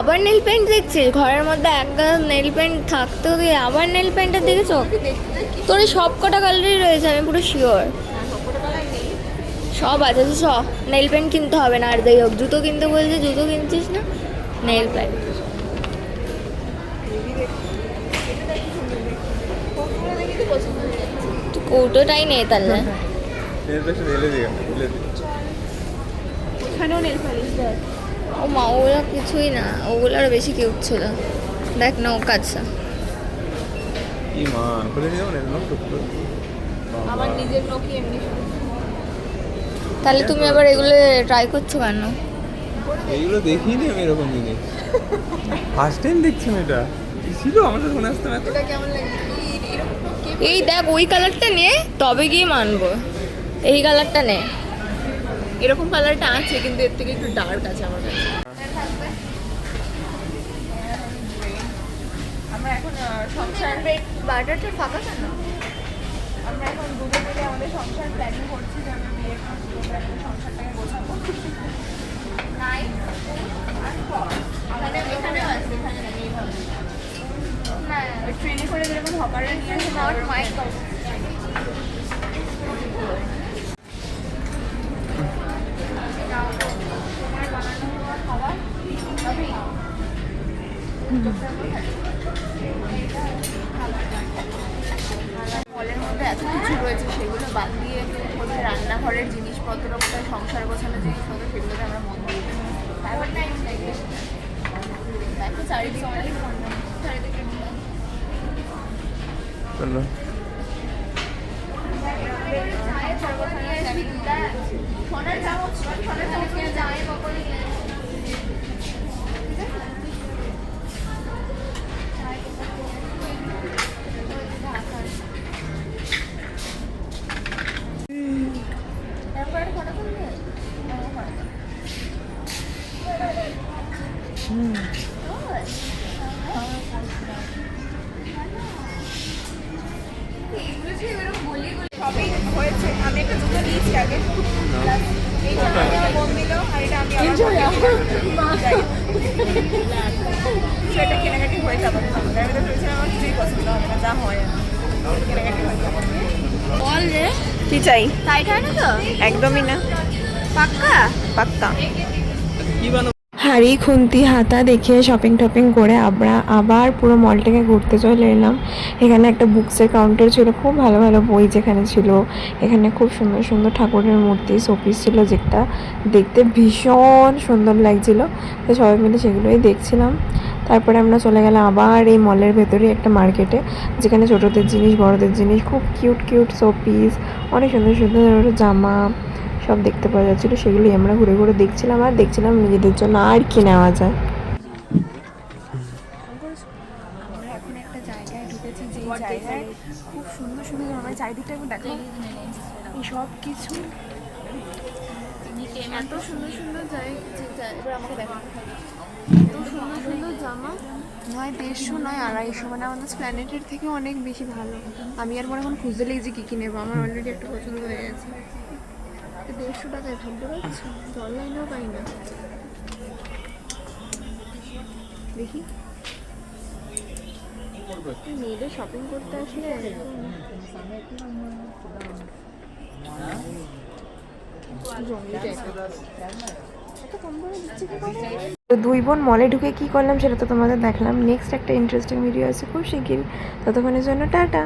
আবার nail paint দেখছিস? ঘরের মধ্যে এক গাছ নেল পেন্ট থাকতে দিয়ে আবার নেল পেন্টের দিকে চোখ তোর এই সব কটা কালারই রয়েছে আমি পুরো শিওর সব আছে তো সব নেল পেন্ট কিনতে হবে না আর যাই হোক জুতো কিনতে বলছে জুতো কিনছিস না? নেল পেন্ট কৌটোটাই নেই তাহলে। ওখানেও নেল পালিশ দেখ। ও মা ওগুলো কিছুই না ওগুলো আরও বেশি কিউট ছিল। দেখ না ও কাজটা কি মা খুলে দিও না? এরকম তো। আমার নিজের নকি এমনি তাহলে তুমি আবার এগুলো ট্রাই করছ কেন? এইগুলো দেখিনি আমি এরকম জিনিস। ফার্স্ট টাইম দেখছি আমি এটা। ছিল? আমাদের মনে আসতাম এত এটা কেমন লাগে? এই দেখ ওই কালারটা নে তবে গিয়ে মানবো। এই কালারটা নে। এরকম কালারটা আছে, কিন্তু এর থেকে একটু ডার্ক আছে আমার কাছে। এখন ফাঁকা কেন? আমরা এখন আমাদের করছি যে আমরা বিয়ে করব এখন সংসারটাকে গোছাবো। ওই ট্রেনে করে যেরকম না মাইক মলের মধ্যে এত কিছু রয়েছে সেগুলো বাদ দিয়ে হচ্ছে রান্নাঘরের জিনিসপত্র কোথায় সংসার গোছানোর জিনিসপত্র সেগুলোতে আমরা মন দিই সোনার চামচ সোনার চামচ কিনে যাই সবই হয়েছে আমি কেনাকাটি হয়ে যাবে আমাদের আমি তো ভেবেছিলাম আমার কিছুই পছন্দ হবে না যা হয় কেনাকাটি হয়ে যাবে বল রে কি চাই? টাইট হয় না তো? একদমই না। পাক্কা? পাক্কা। কি বানাবো? হাড়ি খুন্তি, হাতা দেখে শপিং টপিং করে আমরা আবার পুরো মলটাকে ঘুরতে চলে এলাম। এখানে একটা বুকসের কাউন্টার ছিল, খুব ভালো ভালো বই যেখানে ছিল। এখানে খুব সুন্দর সুন্দর ঠাকুরের মূর্তি শোপিস ছিল যেটা দেখতে ভীষণ সুন্দর লাগছিল। তো সবাই মিলে সেগুলোই দেখছিলাম। তারপরে আমরা চলে গেলাম আবার এই মলের ভেতরে একটা মার্কেটে যেখানে ছোটোদের জিনিস, বড়দের জিনিস, খুব কিউট কিউট শোপিস অনেক সুন্দর সুন্দর জামা সব দেখতে পাওয়া যাচ্ছিল সেগুলোই আমরা ঘুরে ঘুরে দেখছিলাম আর দেখছিলাম নিজেদের জন্য আর কি নেওয়া যায়। জায়গায় খুব সুন্দর সুন্দর আমার চারিদিকটা সব কিছু এত সুন্দর সুন্দর জায়গা এত সুন্দর সুন্দর জামা, নয় দেড়শো, নয় আড়াইশো মানে আমাদের প্ল্যানেটের থেকে অনেক বেশি ভালো। আমি আর মনে এখন খুঁজতে লেগেছি কী কী নেব, আমার অলরেডি একটা পছন্দ হয়ে গেছে। এই দেড়শো টাকায় ভাবতে পারছ? অনলাইনেও পাই না। দেখি। মেয়েদের শপিং করতে আসলে তো দুই বোন মলে ঢুকে কি করলাম সেটা তো তোমাদের দেখলাম। নেক্সট একটা ইন্টারেস্টিং ভিডিও আছে খুব শিগগিরই ততক্ষণের জন্য টাটা।